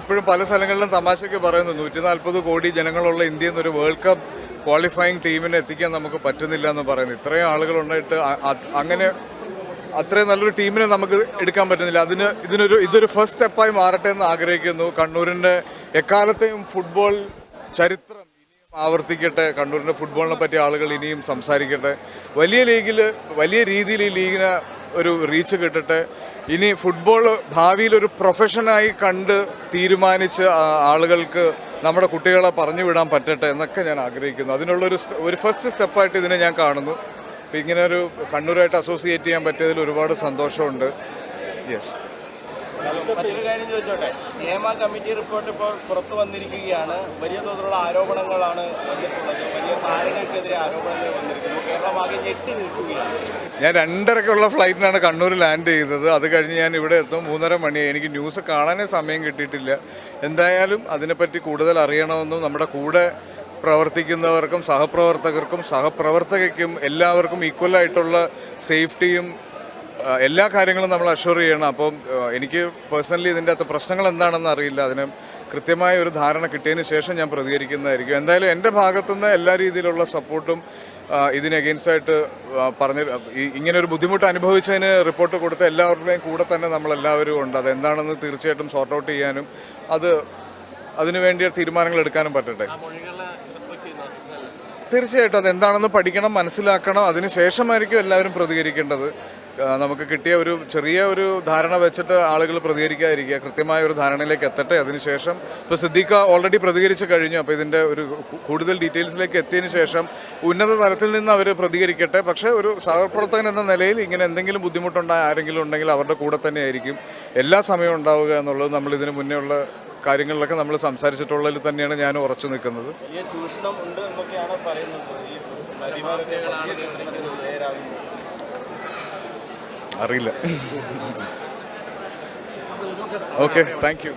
എപ്പോഴും പല സ്ഥലങ്ങളിലും തമാശയ്ക്ക് പറയുന്നു. നൂറ്റി നാൽപ്പത് കോടി ജനങ്ങളുള്ള ഇന്ത്യ എന്നൊരു വേൾഡ് കപ്പ് ക്വാളിഫയിങ് ടീമിനെ എത്തിക്കാൻ നമുക്ക് പറ്റുന്നില്ല എന്ന് പറയുന്നു. ഇത്രയും ആളുകളുണ്ടായിട്ട് അങ്ങനെ അത്രയും നല്ലൊരു ടീമിനെ നമുക്ക് എടുക്കാൻ പറ്റുന്നില്ല. അതിന് ഇതിനൊരു ഇതൊരു ഫസ്റ്റ് സ്റ്റെപ്പായി മാറട്ടെ എന്ന് ആഗ്രഹിക്കുന്നു. കണ്ണൂരിന്റെ എക്കാലത്തെയും ഫുട്ബോൾ ചരിത്രം ഇനിയും ആവർത്തിക്കട്ടെ. കണ്ണൂരിന്റെ ഫുട്ബോളിനെ പറ്റി ആളുകൾ ഇനിയും സംസാരിക്കട്ടെ. വലിയ ലീഗിൽ വലിയ രീതിയിൽ ഈ ലീഗിന് ഒരു റീച്ച് കിട്ടട്ടെ. ഇനി ഫുട്ബോൾ ഭാവിയിൽ ഒരു പ്രൊഫഷനായി കണ്ട് തീരുമാനിച്ച് ആളുകൾക്ക് നമ്മുടെ കുട്ടികളെ പറഞ്ഞു വിടാൻ പറ്റട്ടെ എന്നൊക്കെ ഞാൻ ആഗ്രഹിക്കുന്നു. അതിനുള്ളൊരു ഒരു ഫസ്റ്റ് സ്റ്റെപ്പായിട്ട് ഇതിനെ ഞാൻ കാണുന്നു. അപ്പോൾ ഇങ്ങനെ ഒരു കണ്ണൂരായിട്ട് അസോസിയേറ്റ് ചെയ്യാൻ പറ്റിയതിൽ ഒരുപാട് സന്തോഷമുണ്ട്. യെസ് മറ്റൊരു കാര്യം ചോദിച്ചോട്ടെ? നിയമ കമ്മിറ്റി റിപ്പോർട്ട് ഇപ്പോൾ പുറത്തു വന്നിരിക്കുകയാണ്. വലിയ തോതിലുള്ള ആരോപണങ്ങളാണ് വന്നിട്ടുള്ളത്. താരങ്ങൾക്കെതിരെ ആരോപണങ്ങൾ വന്നിരിക്കുന്നു. കേരളം ആകെ ഞെട്ടി നിൽക്കുകയാണ്. ഞാൻ രണ്ടരക്കുള്ള ഫ്ലൈറ്റിനാണ് കണ്ണൂർ ലാൻഡ് ചെയ്തത്. അത് കഴിഞ്ഞ് ഞാൻ ഇവിടെ എത്തും. മൂന്നര മണിയായി. എനിക്ക് ന്യൂസ് കാണാനേ സമയം കിട്ടിയിട്ടില്ല. എന്തായാലും അതിനെപ്പറ്റി കൂടുതൽ അറിയണമെന്നും നമ്മുടെ കൂടെ പ്രവർത്തിക്കുന്നവർക്കും സഹപ്രവർത്തകർക്കും സഹപ്രവർത്തകയ്ക്കും എല്ലാവർക്കും ഈക്വലായിട്ടുള്ള സേഫ്റ്റിയും എല്ലാ കാര്യങ്ങളും നമ്മൾ അഷ്വർ ചെയ്യണം. അപ്പം എനിക്ക് പേഴ്സണലി ഇതിന്റെ അകത്ത് പ്രശ്നങ്ങൾ എന്താണെന്ന് അറിയില്ല. അതിന് കൃത്യമായ ഒരു ധാരണ കിട്ടിയതിന് ശേഷം ഞാൻ പ്രതികരിക്കുന്നതായിരിക്കും. എന്തായാലും എന്റെ ഭാഗത്തുനിന്ന് എല്ലാ രീതിയിലുള്ള സപ്പോർട്ടും ഇതിനെ ആയിട്ട് പറഞ്ഞ് ഇങ്ങനെ ഒരു ബുദ്ധിമുട്ട് അനുഭവിച്ചതിന് റിപ്പോർട്ട് കൊടുത്ത എല്ലാവരുടെയും കൂടെ തന്നെ നമ്മളെല്ലാവരും ഉണ്ട്. അത് എന്താണെന്ന് തീർച്ചയായിട്ടും സോർട്ട് ഔട്ട് ചെയ്യാനും അത് അതിനു വേണ്ടിയ തീരുമാനങ്ങൾ എടുക്കാനും പറ്റട്ടെ. തീർച്ചയായിട്ടും അതെന്താണെന്ന് പഠിക്കണം മനസ്സിലാക്കണം. അതിനുശേഷമായിരിക്കും എല്ലാവരും പ്രതികരിക്കേണ്ടത്. നമുക്ക് കിട്ടിയ ഒരു ചെറിയ ഒരു ധാരണ വെച്ചിട്ട് ആളുകൾ പ്രതികരിക്കാതിരിക്കുക കൃത്യമായ ഒരു ധാരണയിലേക്ക് എത്തട്ടെ. അതിനുശേഷം ഇപ്പോൾ സിദ്ദീഖ ഓൾറെഡി പ്രതികരിച്ച് കഴിഞ്ഞു. അപ്പോൾ ഇതിന്റെ ഒരു കൂടുതൽ ഡീറ്റെയിൽസിലേക്ക് എത്തിയതിന് ശേഷം ഉന്നത തലത്തിൽ നിന്ന് അവർ പ്രതികരിക്കട്ടെ. പക്ഷേ ഒരു സഹപ്രവർത്തകൻ എന്ന നിലയിൽ ഇങ്ങനെ എന്തെങ്കിലും ബുദ്ധിമുട്ടുണ്ടായ ആരെങ്കിലും ഉണ്ടെങ്കിൽ അവരുടെ കൂടെ തന്നെ ആയിരിക്കും എല്ലാ സമയവും ഉണ്ടാവുക എന്നുള്ളത് നമ്മൾ ഇതിന് മുന്നേ ഉള്ള കാര്യങ്ങളിലൊക്കെ നമ്മൾ സംസാരിച്ചിട്ടുള്ളതിൽ തന്നെയാണ് ഞാൻ ഉറച്ചു നിൽക്കുന്നത്. ചൂഷണം ഉണ്ട് എന്നൊക്കെയാണ് പറയുന്നത് ഈ നടിമാരൊക്കെ വലിയ ചൂഷണത്തിന് വിധേയരാകുന്നു അറിയില്ല. Okay thank you